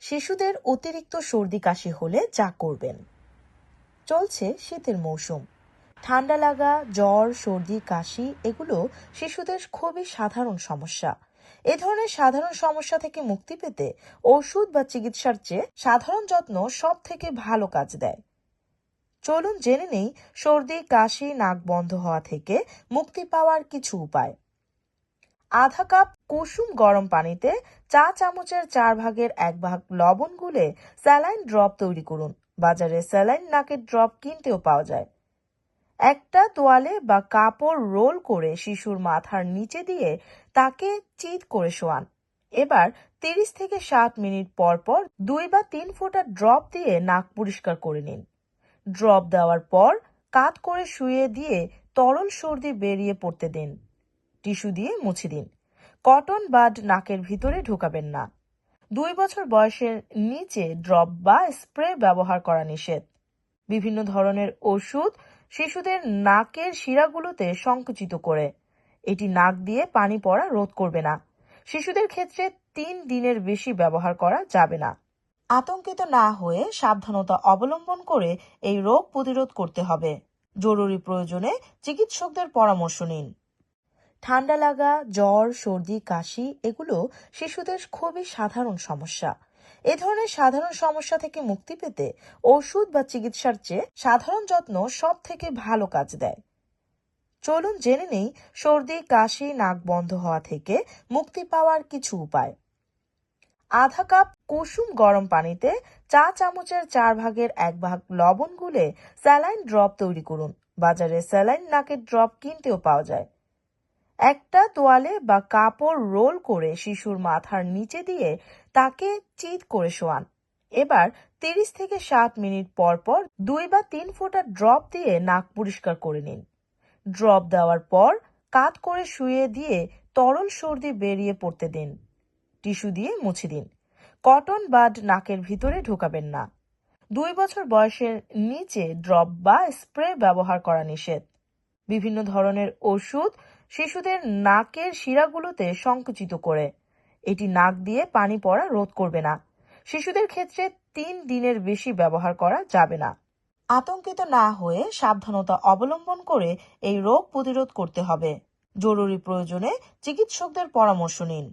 শিশুদের অতিরিক্ত সর্দি কাশি হলে যা করবেন। চলছে শীতের মৌসুম। ঠান্ডা লাগা, জ্বর, সর্দি, কাশি, এগুলো শিশুদের খুবই সাধারণ সমস্যা। এ ধরনের সাধারণ সমস্যা থেকে মুক্তি পেতে ওষুধ বা চিকিৎসার চেয়ে সাধারণ যত্ন সব থেকে ভালো কাজ দেয়। চলুন জেনে নেই সর্দি, কাশি, নাক বন্ধ হওয়া থেকে মুক্তি পাওয়ার কিছু উপায়। আধা কাপ কুসুম গরম পানিতে চা চামচের চার ভাগের এক ভাগ লবণ গুলে স্যালাইন ড্রপ তৈরি করুন। বাজারে স্যালাইন নাকের ড্রপ কিনতেও পাওয়া যায়। একটা তোয়ালে বা কাপড় রোল করে শিশুর মাথার নিচে দিয়ে তাকে চিৎ করে শোয়ান। এবার তিরিশ থেকে ষাট মিনিট পর পর দুই বা তিন ফোঁটা ড্রপ দিয়ে নাক পরিষ্কার করে নিন। ড্রপ দেওয়ার পর কাত করে শুয়ে দিয়ে তরল সর্দি বেরিয়ে পড়তে দিন। টিস্যু দিয়ে মুছে দিন। কটন বাড নাকের ভিতরে ঢোকাবেন না। দুই বছর বয়সের নিচে ড্রপ বা স্প্রে ব্যবহার করা নিষেধ। বিভিন্ন ধরনের ওষুধ শিশুদের নাকের শিরাগুলোতে সংকুচিত করে। এটি নাক দিয়ে পানি পড়া রোধ করবে না। শিশুদের ক্ষেত্রে তিন দিনের বেশি ব্যবহার করা যাবে না। আতঙ্কিত না হয়ে সাবধানতা অবলম্বন করে এই রোগ প্রতিরোধ করতে হবে। জরুরি প্রয়োজনে চিকিৎসকদের পরামর্শ নিন। ঠান্ডা লাগা জ্বর, সর্দি, কাশি এগুলো শিশুদের খুবই সাধারণ সমস্যা। এ ধরনের সাধারণ সমস্যা থেকে মুক্তি পেতে ওষুধ বা চিকিৎসার চেয়ে সাধারণ যত্ন সব থেকে ভালো কাজ দেয়। চলুন জেনে নেই সর্দি, কাশি, নাক বন্ধ হওয়া থেকে মুক্তি পাওয়ার কিছু উপায়। আধা কাপ কুসুম গরম পানিতে চা চামচের চার ভাগের এক ভাগ লবণ গুলে স্যালাইন ড্রপ তৈরি করুন। বাজারে স্যালাইন নাকের ড্রপ কিনতেও পাওয়া যায়। একটা তোয়ালে বা কাপড় রোল করে শিশুর মাথার নিচে দিয়ে তাকে চিৎ করে শোয়ান। এবার তিরিশ থেকে সাত মিনিট পর পর দুই বা তিন ফোঁটা ড্রপ দিয়ে নাক পরিষ্কার করে নিন। ড্রপ দেওয়ার পর কাত করে শুয়ে দিয়ে তরল সর্দি বেরিয়ে পড়তে দিন। টিস্যু দিয়ে মুছে দিন। কটন বাড নাকের ভিতরে ঢোকাবেন না। দুই বছর বয়সের নিচে ড্রপ বা স্প্রে ব্যবহার করা নিষেধ। বিভিন্ন ধরনের ওষুধ শিশুদের নাকের শিরাগুলোতে সংকুচিত করে। এটি নাক দিয়ে পানি পড়া রোধ করবে না। শিশুদের ক্ষেত্রে তিন দিনের বেশি ব্যবহার করা যাবে না। আতঙ্কিত না হয়ে সাবধানতা অবলম্বন করে এই রোগ প্রতিরোধ করতে হবে। জরুরি প্রয়োজনে চিকিৎসকদের পরামর্শ নিন।